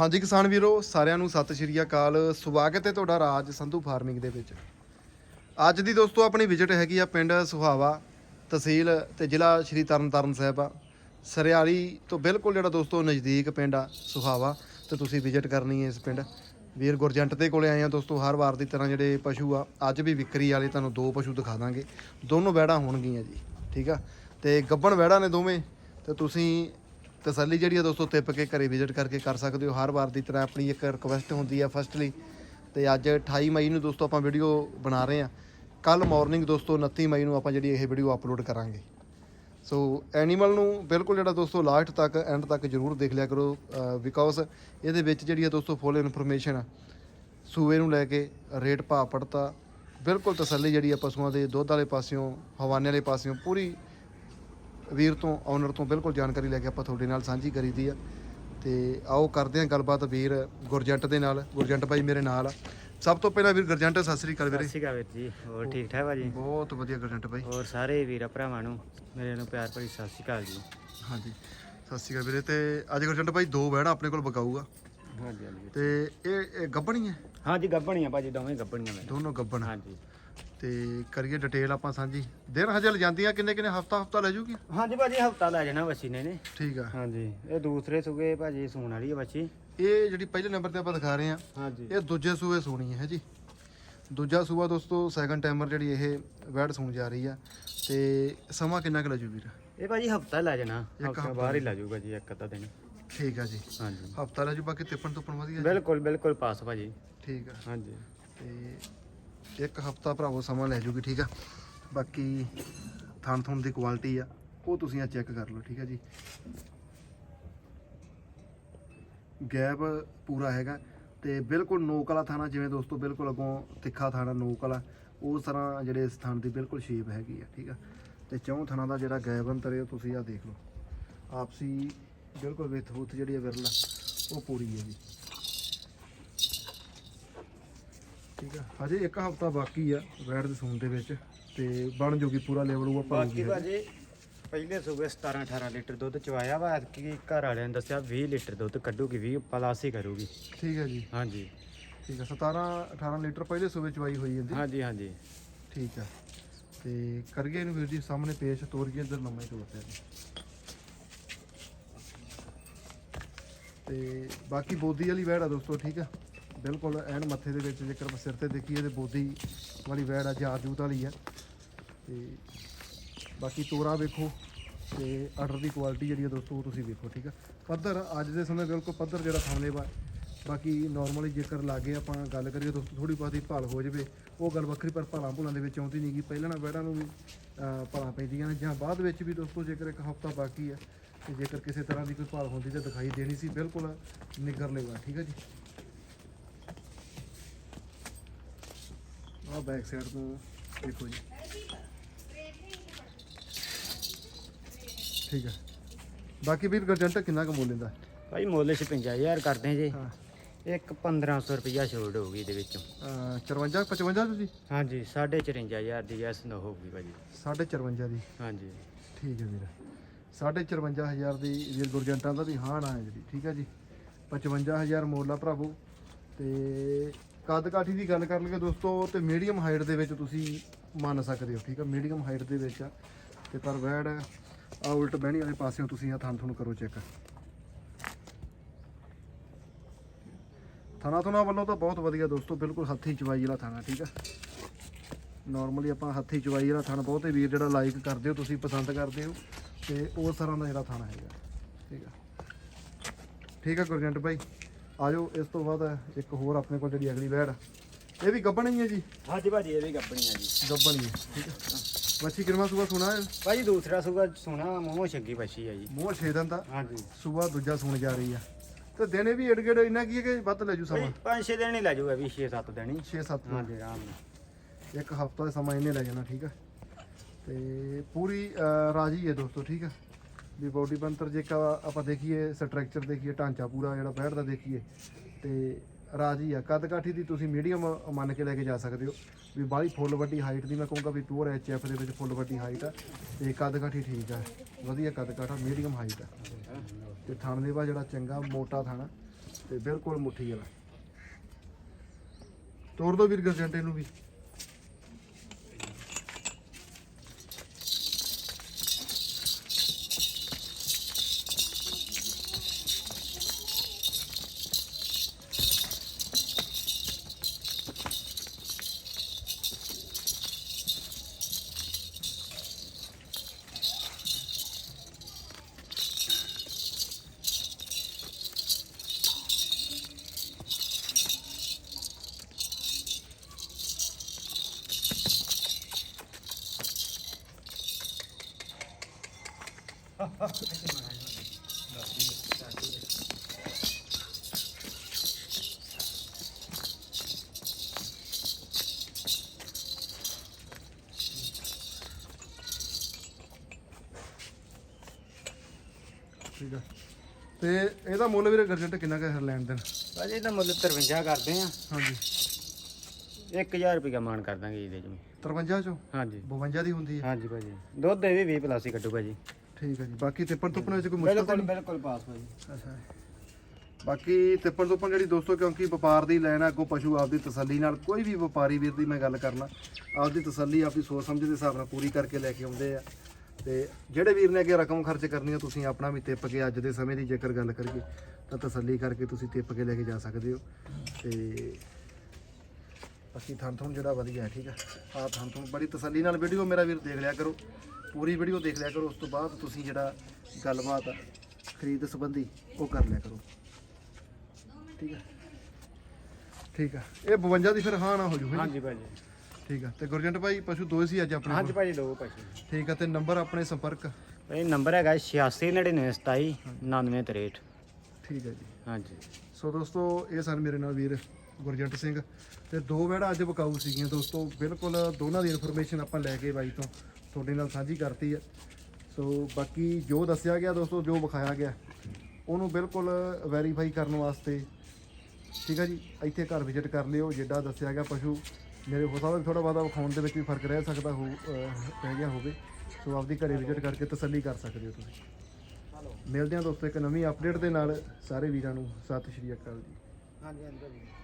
ਹਾਂਜੀ ਕਿਸਾਨ ਵੀਰੋ, ਸਾਰਿਆਂ ਨੂੰ ਸਤਿ ਸ਼੍ਰੀ ਅਕਾਲ। ਸਵਾਗਤ ਹੈ ਤੁਹਾਡਾ ਰਾਜ ਸੰਧੂ ਫਾਰਮਿੰਗ ਦੇ ਵਿੱਚ। ਅੱਜ ਦੀ ਦੋਸਤੋ ਆਪਣੀ ਵਿਜ਼ਿਟ ਹੈਗੀ ਆ ਪਿੰਡ ਸੁਹਾਵਾ ਤਹਿਸੀਲ ਤੇ ਜ਼ਿਲ੍ਹਾ ਸ਼੍ਰੀ ਤਰਨਤਾਰਨ ਸਾਹਿਬ ਆ। ਸਰਿਆਲੀ ਤੋਂ ਬਿਲਕੁਲ ਜਿਹੜਾ ਦੋਸਤੋ ਨਜ਼ਦੀਕ ਪਿੰਡ ਆ ਸੁਹਾਵਾ ਤੇ ਤੁਸੀਂ ਵਿਜ਼ਿਟ ਕਰਨੀ ਹੈ ਇਸ ਪਿੰਡ। ਵੀਰ ਗੁਰਜੰਟ ਦੇ ਕੋਲੇ ਆਏ ਆ ਦੋਸਤੋ, ਹਰ ਵਾਰ ਦੀ ਤਰ੍ਹਾਂ ਜਿਹੜੇ ਪਸ਼ੂ ਆ, ਅੱਜ ਵੀ ਵਿਕਰੀ ਵਾਲੇ ਤੁਹਾਨੂੰ ਦੋ ਪਸ਼ੂ ਦਿਖਾ ਦਾਂਗੇ। ਦੋਨੋਂ ਵੈੜਾਂ ਹੋਣਗੀਆਂ ਜੀ, ਠੀਕ ਆ? ਤੇ ਗੱਬਣ ਵੈੜਾਂ ਨੇ ਦੋਵੇਂ, ਤੇ ਤੁਸੀਂ ਤਸੱਲੀ ਜਿਹੜੀ ਆ ਦੋਸਤੋ ਤਿੱਪ ਕੇ ਘਰੇ ਵਿਜ਼ਿਟ ਕਰਕੇ ਕਰ ਸਕਦੇ ਹੋ। ਹਰ ਵਾਰ ਦੀ ਤਰ੍ਹਾਂ ਆਪਣੀ ਇੱਕ ਰਿਕੁਐਸਟ ਹੁੰਦੀ ਆ ਫਸਟਲੀ ਤੇ ਅੱਜ 28 ਮਈ ਨੂੰ ਦੋਸਤੋ ਆਪਾਂ ਵੀਡੀਓ ਬਣਾ ਰਹੇ ਆ। ਕੱਲ ਮਾਰਨਿੰਗ ਦੋਸਤੋ 29 ਮਈ ਨੂੰ ਆਪਾਂ ਜਿਹੜੀ ਇਹ ਵੀਡੀਓ ਅਪਲੋਡ ਕਰਾਂਗੇ। ਸੋ ਐਨੀਮਲ ਨੂੰ ਬਿਲਕੁਲ ਜਿਹੜਾ ਦੋਸਤੋ ਲਾਸਟ ਤੱਕ ਐਂਡ ਤੱਕ ਜਰੂਰ ਦੇਖ ਲਿਆ ਕਰੋ ਬਿਕੋਜ਼ ਇਹਦੇ ਵਿੱਚ ਜਿਹੜੀ ਆ ਦੋਸਤੋ ਫੁੱਲ ਇਨਫੋਰਮੇਸ਼ਨ ਆ। ਸੂਏ ਨੂੰ ਲੈ ਕੇ ਰੇਟ ਭਾਅ ਪੜਤਾ। ਬਿਲਕੁਲ ਤਸੱਲੀ ਜਿਹੜੀ ਆ ਪਸ਼ੂਆਂ ਦੇ ਦੁੱਧ ਵਾਲੇ ਪਾਸਿਓਂ, ਹਵਾਨੇ ਵਾਲੇ ਪਾਸਿਓਂ ਪੂਰੀ ਵੀਰ ਤੋਂ ਓਨਰ ਤੋਂ ਬਿਲਕੁਲ ਜਾਣਕਾਰੀ ਲੈ ਕੇ ਆਪਾਂ ਤੁਹਾਡੇ ਨਾਲ ਸਾਂਝੀ ਕਰੀਦੀ ਆ। ਤੇ ਆਓ ਕਰਦੇ ਹਾਂ ਗੱਲਬਾਤ ਵੀਰ ਗੁਰਜੰਟ ਦੇ ਨਾਲ। ਗੁਰਜੰਟ ਬਾਈ ਮੇਰੇ ਨਾਲ ਆ। ਸਭ ਤੋਂ ਪਹਿਲਾਂ ਵੀਰ ਗੁਰਜੰਟ ਸਤਿ ਸ੍ਰੀ ਅਕਾਲ ਸਤਿ ਵੀਰੇ ਸ਼੍ਰੀ ਅਕਾਲ ਵੀਰ ਜੀ ਹੋਰ ਠੀਕ ਠਾਕ ਆ ਜੀ ਬਹੁਤ ਵਧੀਆ ਗੁਰਜੰਟ ਬਾਈ ਹੋਰ ਸਾਰੇ ਵੀਰਾਂ ਭਰਾਵਾਂ ਨੂੰ ਮੇਰੇ ਨੂੰ ਪਿਆਰ ਭਰੀ ਸਤਿ ਸ਼੍ਰੀ ਅਕਾਲ ਜੀ। ਹਾਂਜੀ ਸਤਿ ਸ਼੍ਰੀ ਅਕਾਲ ਵੀਰੇ। ਤੇ ਅੱਜ ਗੁਰਜੰਟ ਬਾਈ ਦੋ ਬਹਿਣਾ ਆਪਣੇ ਕੋਲ ਬਕਾਊਗਾ ਹਾਂਜੀ ਹਾਂਜੀ ਤੇ ਇਹ ਇਹ ਗੱਬਣੀ ਹੈ ਹਾਂਜੀ ਗੱਬਣੀਆਂ ਭਾਜੀ ਦੋਵੇਂ ਗੱਬਣੀਆਂ ਮੇਰੇ। ਦੋਨੋਂ ਗੱਬਣ। ਹਾਂਜੀ। ਤੇ ਕਰੀਏ ਡਿਟੇਲ ਆਪਾਂ ਸਾਂਝੀ। ਦਿਨ ਹਜੇ ਜਾਂਦੀਆਂ ਕਿੰਨੇ ਕਿੰਨੇ ਹਫਤਾ ਹਫਤਾ ਲੈ ਜੂਗੀ? ਹਾਂਜੀ ਭਾਜੀ ਹਫਤਾ ਲੈ ਜਾਣਾ ਵਸੀ ਨੇ ਨੇ ਠੀਕ ਆ। ਹਾਂਜੀ ਇਹ ਦੂਸਰੇ ਸੁਗੇ ਭਾਜੀ ਸੂਣ ਵਾਲੀ ਹੈ ਬੱਚੀ ਇਹ ਜਿਹੜੀ ਪਹਿਲੇ ਨੰਬਰ ਤੇ ਆਪਾਂ ਦਿਖਾ ਰਹੇ ਆ ਹਾਂਜੀ। ਇਹ ਦੂਜੇ ਸੂਏ ਸੋਣੀ ਹੈ ਜੀ। ਦੂਜਾ ਸੂਆ ਦੋਸਤੋ ਸੈਕੰਡ ਟਾਈਮਰ ਜਿਹੜੀ ਇਹ ਵੈੜ ਸੂਣ ਜਾ ਰਹੀ ਆ। ਤੇ ਸਮਾਂ ਕਿੰਨਾ ਕੁ ਲੈ ਜੂ ਵੀਰ? ਇਹ ਭਾਜੀ ਹਫਤਾ ਲੈ ਜਾਣਾ। ਹਫਤਾ ਬਾਹਰ ਹੀ ਲੈ ਜਾਊਗਾ ਜੀ ਇੱਕ ਅੱਧਾ ਦਿਨ। ਠੀਕ ਆ ਜੀ। ਹਾਂਜੀ। ਹਫਤਾ ਲੈ ਜੂ ਬਾਕੀ ਤਿੱਪਣ ਤੁੱਪਣ ਵਧੀਆ। ਬਿਲਕੁਲ ਬਿਲਕੁਲ ਪਾਸ ਭਾਜੀ। ਠੀਕ ਆ। ਹਾਂਜੀ। ਤੇ ਇੱਕ ਹਫਤਾ ਭਰਾਵੋ ਸਮਾਂ ਲੈ ਜੂਗੀ, ਠੀਕ ਆ? ਬਾਕੀ ਥਣ ਥਣ ਦੀ ਕੁਆਲਿਟੀ ਆ, ਉਹ ਤੁਸੀਂ ਆ ਚੈੱਕ ਕਰ ਲਓ, ਠੀਕ ਆ ਜੀ? ਗੈਪ ਪੂਰਾ ਹੈਗਾ ਤੇ ਬਿਲਕੁਲ ਨੋਕ ਵਾਲਾ ਥਾਣਾ, ਜਿਵੇਂ ਦੋਸਤੋ ਬਿਲਕੁਲ ਅਗੋਂ ਤਿੱਖਾ ਥਾਣਾ ਨੋਕ ਵਾਲਾ ਉਸ ਤਰ੍ਹਾਂ ਜਿਹੜੇ ਇਸ ਥਣ ਦੀ ਬਿਲਕੁਲ ਸ਼ੇਪ ਹੈਗੀ ਆ, ਠੀਕ ਆ? ਤੇ ਚੌਂ ਥਣਾ ਦਾ ਜਿਹੜਾ ਗੈਪ ਅੰਤਰ ਹੈ ਉਹ ਤੁਸੀਂ ਆ ਦੇਖ ਲਓ। ਆਪਸੀ ਬਿਲਕੁਲ ਵਿਥ ਬੁੱਥ ਜਿਹੜੀ ਹੈ ਵਿਰਲਾ ਉਹ ਪੂਰੀ ਹੈ ਜੀ। ਠੀਕ ਆ। ਹਜੇ ਇੱਕ ਹਫਤਾ ਬਾਕੀ ਆ ਵੈੜ ਦੇ ਸੂਣ ਦੇ ਵਿੱਚ ਤੇ ਬਣ ਜੂਗੀ ਪੂਰਾ ਲੈਵਲ ਉਹ ਆਪਾਂ ਬਾਕੀ ਭਾਜੀ ਪਹਿਲੇ ਸੁਗੇ 17 18 ਲੀਟਰ ਦੁੱਧ ਚਵਾਇਆ ਵਾ ਕਿ ਘਰ ਵਾਲਿਆਂ ਨੇ ਦੱਸਿਆ 20 ਲੀਟਰ ਦੁੱਧ ਕੱਢੂਗੀ 20 ਪਲਾਸ ਹੀ ਕਰੂਗੀ। ਠੀਕ ਹੈ ਜੀ। ਹਾਂਜੀ। ਠੀਕ ਆ 17 18 ਲੀਟਰ ਪਹਿਲੇ ਸੂਬੇ ਚਵਾਈ ਹੋਈ ਜਾਂਦੀ। ਹਾਂਜੀ ਹਾਂਜੀ। ਠੀਕ ਆ। ਤੇ ਕਰਗੇ ਇਹਨੂੰ ਵੀਰ ਜੀ ਸਾਹਮਣੇ ਪੇਸ਼ ਤੋਰ ਕੇ ਇੱਧਰ ਲੰਮਾ ਹੀ ਤੋਰ ਪਿਆ ਜੀ। ਤੇ ਬਾਕੀ ਬੋਦੀ ਵਾਲੀ ਵੈੜ ਆ ਦੋਸਤੋ ਠੀਕ ਆ। ਬਿਲਕੁਲ ਐਨ ਮੱਥੇ ਦੇ ਵਿੱਚ ਜੇਕਰ ਆਪਾਂ ਸਿਰ ਤੇ ਦੇਖੀਏ ਤੇ ਬੋਦੀ ਵਾਲੀ ਵੈੜ ਆ ਜਾਤ ਜੂਤ ਵਾਲੀ ਆ। ਤੇ ਬਾਕੀ ਤੋਰਾ ਵੇਖੋ ਤੇ ਆਰਡਰ ਦੀ ਕੁਆਲਿਟੀ ਜਿਹੜੀ ਆ ਦੋਸਤੋ ਉਹ ਤੁਸੀਂ ਵੇਖੋ ਠੀਕ ਆ? ਪੱਧਰ ਅੱਜ ਦੇ ਸਮੇਂ ਬਿਲਕੁਲ ਪੱਧਰ ਜਿਹੜਾ ਸਾਹਮਣੇ ਵਾ ਬਾਕੀ ਨਾਰਮਲੀ ਜੇਕਰ ਲਾਗੇ ਆਪਾਂ ਗੱਲ ਕਰੀਏ ਦੋਸਤੋ ਥੋੜੀ ਬਹੁਤੀ ਭਾਲ ਹੋ ਜਾਵੇ ਉਹ ਗੱਲ ਵੱਖਰੀ ਪਰ ਭਾਲਾਂ ਭੁਲਾਂ ਦੇ ਵਿੱਚ ਆਉਂਦੀ ਨਹੀਂ ਗੀ। ਪਹਿਲਾਂ ਨਾ ਵੈੜਾਂ ਨੂੰ ਵੀ ਅਹ, ਭਾਲਾਂ ਪੈਂਦੀਆਂ ਨੇ ਜਾਂ ਬਾਅਦ ਵਿੱਚ ਵੀ ਦੋਸਤੋ ਜੇਕਰ ਇੱਕ ਹਫਤਾ ਬਾਕੀ ਹੈ ਤੇ ਜੇਕਰ ਕਿਸੇ ਤਰ੍ਹਾਂ ਦੀ ਕੋਈ ਭਾਲ ਹੁੰਦੀ ਤਾਂ ਦਿਖਾਈ ਦੇਣੀ ਸੀ ਬਿਲਕੁਲ ਨਿਗਰ ਲੇਗਾ ਠੀਕ ਹੈ ਜੀ? ਆਹ ਬੈਕ ਸਾਈਡ ਤੋਂ ਦੇਖੋ ਜੀ। ਠੀਕ ਹੈ। ਬਾਕੀ ਵੀਰ ਗਰਜੰਟ ਕਿੰਨਾ ਕੁ ਮੁੱਲ ਲੈਂਦਾ? ਭਾਈ ਮੁੱਲ 55000 ਕਰਦੇ ਜੇ। ਹਾਂ। ਇੱਕ 1500 ਰੁਪਇਆ ਛੋੜ ਹੋਊਗੀ ਇਹਦੇ ਵਿੱਚੋਂ। ਅਹ 54 55 ਤੁਸੀਂ? ਹਾਂਜੀ 54500 ਦੀ ਯੈਸ ਨਾ ਹੋਊਗੀ ਭਾਜੀ। 54 ਦੀ। ਹਾਂਜੀ। ਠੀਕ ਹੈ ਵੀਰ। 54500 ਦੀ ਵੀਰ ਗੁਰਜੰਟਾਂ ਦਾ ਵੀ ਹਾਂ ਨਾ ਹੈ ਜਿਹੜੀ ਠੀਕ ਹੈ ਜੀ। 55000 ਮੁੱਲ ਆ ਭਰਾਵੋ। ਤੇ ਕੱਦ ਕਾਠੀ ਦੀ ਗੱਲ ਕਰ ਲਈਏ ਦੋਸਤੋ, ਤੇ ਮੀਡੀਅਮ ਹਾਈਟ ਦੇ ਵਿੱਚ ਤੁਸੀਂ ਮੰਨ ਸਕਦੇ ਹੋ, ਠੀਕ ਹੈ ਮੀਡੀਅਮ ਹਾਈਟ ਦੇ ਵਿੱਚ ਆ। ਤੇ ਪਰ ਵੈੜ ਆ। ਉਲਟ ਬਹਿਣੀ ਵਾਲੇ ਪਾਸਿਓਂ ਤੁਸੀਂ ਆ ਥਣ ਥਣ ਕਰੋ ਚੈੱਕ। ਥਣਾ ਥੁਣਾ ਵੱਲੋਂ ਤਾਂ ਬਹੁਤ ਵਧੀਆ ਦੋਸਤੋ, ਬਿਲਕੁਲ ਹੱਥੀ ਚਵਾਈ ਵਾਲਾ ਥਾਣਾ ਠੀਕ ਆ? ਨਾਰਮਲੀ ਆਪਾਂ ਹੱਥੀ ਚਵਾਈ ਵਾਲਾ ਥਣ ਬਹੁਤੇ ਵੀਰ ਜਿਹੜਾ ਲਾਈਕ ਕਰਦੇ ਹੋ, ਤੁਸੀਂ ਪਸੰਦ ਕਰਦੇ ਹੋ, ਤੇ ਉਸ ਤਰ੍ਹਾਂ ਦਾ ਜਿਹੜਾ ਥਾਣਾ ਹੈਗਾ, ਠੀਕ ਆ? ਠੀਕ ਆ ਗੁਰਜੰਟ ਭਾਈ? ਆਜੋ ਇਸ ਤੋਂ ਬਾਅਦ ਇੱਕ ਹੋਰ ਆਪਣੇ ਕੋਲ ਜਿਹੜੀ ਅਗਲੀ ਵੈੜ ਆ। ਇਹ ਵੀ ਗੱਬਣ ਹੀ ਹੈ ਜੀ? ਹਾਂਜੀ ਭਾਜੀ ਇਹ ਵੀ ਗੱਪਣੀਆਂ ਜੀ। ਗੱਬਣ ਹੀ ਹੈ ਠੀਕ ਆ ਮੱਛੀ ਕਿਰਮਾ ਸੂਆ ਸੁਣਾ ਹੈ? ਭਾਜੀ ਦੂਸਰਾ ਸੁਗਾ ਸੋਨਾ ਮੂੰਹ ਛੱਗੀ ਬੱਚੀ ਆ ਜੀ। ਮੂੰਹ ਛੇ ਦਿਨ ਦਾ? ਹਾਂਜੀ। ਸੂਆ ਦੂਜਾ ਸੁਣ ਜਾ ਰਹੀ ਆ। ਤੇ ਦਿਨੇ ਵੀ ਏਡ ਗੇੜ ਇੰਨਾ ਕੀ ਹੈ ਕਿ ਵੱਧ ਲੈ ਜੂ ਭਾਈ ਸਮਾਂ ਪੰਜ ਛੇ ਦਿਨ ਹੀ ਲੈ ਜਾਊਗਾ ਵੀ 6-7 ਦਿਨ ਹੀ। 6-7 ਹਾਂਜੀ ਆਰਾਮ ਨਾਲ। ਇੱਕ ਹਫਤਾ ਦਾ ਸਮਾਂ ਇਹਨੇ ਲੈ ਜਾਣਾ ਠੀਕ ਆ ਤੇ ਪੂਰੀ ਅਹ, ਰਾਜੀ ਹੈ ਦੋਸਤੋ ਠੀਕ ਆ ਵੀ ਬੋਡੀ ਬੰਤਰ ਜੇ ਕਾ- ਆਪਾਂ ਦੇਖੀਏ ਸਟਰਕਚਰ ਦੇਖੀਏ, ਢਾਂਚਾ ਪੂਰਾ ਜਿਹੜਾ ਬੈਠ ਦਾ ਦੇਖੀਏ, ਤੇ ਰਾਜੀ ਆ। ਕੱਦ ਕਾਠੀ ਦੀ ਤੁਸੀਂ ਮੀਡੀਅਮ ਮੰਨ ਕੇ ਲੈ ਕੇ ਜਾ ਸਕਦੇ ਹੋ। ਵੀ ਬਾਹਲੀ ਫੁੱਲ ਵੱਡੀ ਹਾਈਟ ਦੀ ਮੈਂ ਕਹੂੰਗਾ ਵੀ ਪਿਓਰ ਐਚਐਫ ਦੇ ਵਿੱਚ ਫੁੱਲ ਵੱਡੀ ਹਾਈਟ ਆ। ਤੇ ਕੱਦ ਕਾਠੀ ਠੀਕ ਆ। ਵਧੀਆ ਕੱਦ ਕਾਠਾ ਮੀਡੀਅਮ ਹਾਈਟ ਆ। ਤੇ ਥਣ ਦੇ ਜਿਹੜਾ ਚੰਗਾ, ਮੋਟਾ ਥਣ ਆ ਤੇ ਬਿਲਕੁਲ ਮੁੱਠੀ ਵਾਲਾ। ਤੋੜ ਦੋ ਵੀਰ ਗਰਜੰਟੇ ਨੂੰ ਵੀ। ਠੀਕ ਆ। ਤੇ ਇਹਦਾ ਮੁੱਲ ਵੀਰੇ ਗਰਜੰਟ ਕਿੰਨਾ ਕੁ ਹੈ ਲੈਣ ਦੇਣ? ਭਾਜੀ ਇਹਦਾ ਮੁੱਲ 53 ਕਰਦੇ ਆ। ਹਾਂਜੀ। 1000 ਰੁਪਏ ਮਾਨ ਕਰ ਦਾਂਗੇ ਇਹਦੇ ਚ 53 ਚੋਂ? ਹਾਂਜੀ। 52 ਦੀ ਹੁੰਦੀ ਹੈ। ਹਾਂਜੀ ਭਾਜੀ। ਦੁੱਧ ਇਹ ਵੀ 20 ਪਲੱਸ ਕੱਢੂ ਭਾਜੀ ਠੀਕ ਹੈ ਜੀ। ਬਾਕੀ ਤਿੱਪਣ ਤੁੱਪਣ ਵਿੱਚ ਕੋਈ ਮੁਸ਼ਕਲ ਤਾਂ ਬਿਲਕੁਲ ਬਿਲਕੁਲ ਪਾਸ ਨਹੀਂ ਅੱਛਾ ਬਾਕੀ ਤਿੱਪਣ ਤੁੱਪਣ ਜਿਹੜੀ ਦੋਸਤੋ ਕਿਉਂਕਿ ਵਪਾਰ ਦੀ ਲੈਣ ਆ ਅੱਗੋਂ ਪਸ਼ੂ ਆਪਦੀ ਤਸੱਲੀ ਨਾਲ ਕੋਈ ਵੀ ਵਪਾਰੀ ਵੀਰ ਦੀ ਮੈਂ ਗੱਲ ਕਰਨਾ ਆਪਦੀ ਤਸੱਲੀ ਆਪਦੀ ਸੋਚ ਸਮਝ ਦੇ ਹਿਸਾਬ ਨਾਲ ਪੂਰੀ ਕਰਕੇ ਲੈ ਕੇ ਆਉਂਦੇ ਆ। ਤੇ ਜਿਹੜੇ ਵੀਰ ਨੇ ਅੱਗੇ ਰਕਮ ਖਰਚ ਕਰਨੀ ਆ ਤੁਸੀਂ ਆਪਣਾ ਵੀ ਤਿੱਪ ਕੇ ਅੱਜ ਦੇ ਸਮੇਂ ਦੀ ਜੇਕਰ ਗੱਲ ਕਰੀਏ ਤਾਂ ਤਸੱਲੀ ਕਰਕੇ ਤੁਸੀਂ ਤਿੱਪ ਕੇ ਲੈ ਕੇ ਜਾ ਸਕਦੇ ਹੋ। ਤੇ ਬਾਕੀ ਥਣ ਥਣ ਜਿਹੜਾ ਵਧੀਆ ਹੈ ਠੀਕ ਆ। ਆ ਥਣ ਥਣ ਬੜੀ ਤਸੱਲੀ ਨਾਲ ਵੀਡੀਓ ਮੇਰਾ ਵੀਰ ਦੇਖ ਲਿਆ ਕਰੋ। ਪੂਰੀ ਵੀਡੀਓ ਦੇਖ ਲਿਆ ਕਰੋ ਉਸ ਤੋਂ ਬਾਅਦ ਤੁਸੀਂ ਜਿਹੜਾ ਗੱਲਬਾਤ ਆ, ਖਰੀਦ ਸੰਬੰਧੀ ਉਹ ਕਰ ਲਿਆ ਕਰੋ। ਠੀਕ ਆ? ਠੀਕ ਆ। ਇਹ 52 ਦੀ ਫਿਰ ਹਾਂ ਨਾ ਹੋ ਜੂ ਹਾਂਜੀ ਭਾਜੀ। ਠੀਕ ਆ। ਤੇ ਗੁਰਜੰਟ ਭਾਈ ਪਸ਼ੂ ਦੋ ਸੀ ਅੱਜ ਆਪਣੇ ਹਾਂਜੀ ਕੋਲ? ਭਾਜੀ ਦੋ ਭਾਜੀ ਠੀਕ ਆ ਤੇ ਨੰਬਰ ਆਪਣੇ ਸੰਪਰਕ? ਇਹ ਨੰਬਰ ਹੈਗਾ 869927 9963 ਠੀਕ ਹੈ ਜੀ। ਹਾਂਜੀ। ਸੋ ਦੋਸਤੋ ਇਹ ਸਨ ਮੇਰੇ ਨਾਲ ਵੀਰ ਗੁਰਜੰਟ ਸਿੰਘ ਤੇ ਦੋ ਵੜਾ ਅੱਜ ਵਿਕਾਊ ਸੀਗੀਆਂ ਦੋਸਤੋ। ਬਿਲਕੁਲ ਦੋਨਾਂ ਦੀ ਇਨਫੋਰਮੇਸ਼ਨ ਆਪਾਂ ਲੈ ਕੇ ਬਾਈ ਤੋਂ, ਤੁਹਾਡੇ ਨਾਲ ਸਾਂਝੀ ਕਰਤੀ ਹੈ ਸੋ ਬਾਕੀ ਜੋ ਦੱਸਿਆ ਗਿਆ ਦੋਸਤੋ, ਜੋ ਵਿਖਾਇਆ ਗਿਆ, ਉਹਨੂੰ ਬਿਲਕੁਲ ਵੈਰੀਫਾਈ ਕਰਨ ਵਾਸਤੇ, ਠੀਕ ਹੈ ਜੀ? ਇੱਥੇ ਘਰ ਵਿਜ਼ਿਟ ਕਰ ਲਿਓ ਜਿੱਦਾਂ ਦੱਸਿਆ ਗਿਆ ਪਸ਼ੂ। ਮੇਰੇ ਹੋ ਸਕਦਾ ਥੋੜਾ ਬਹੁਤਾ ਵਿਖਾਉਣ ਦੇ ਵਿੱਚ ਵੀ ਫ਼ਰਕ ਰਹਿ ਸਕਦਾ ਹੋ, ਅਹ, ਰਹਿ ਗਿਆ ਹੋਵੇ। ਸੋ ਆਪਦੀ ਘਰੇ ਵਿਜ਼ਿਟ ਕਰਕੇ ਤਸੱਲੀ ਕਰ ਸਕਦੇ ਹੋ ਤੁਸੀਂ। ਮਿਲਦੇ ਹਾਂ ਦੋਸਤੋ ਇੱਕ ਨਵੀਂ ਅਪਡੇਟ ਦੇ ਨਾਲ। ਸਾਰੇ ਵੀਰਾਂ ਨੂੰ ਸਤਿ ਸ਼੍ਰੀ ਅਕਾਲ ਜੀ। ਹਾਂਜੀ ਹਾਂਜੀ।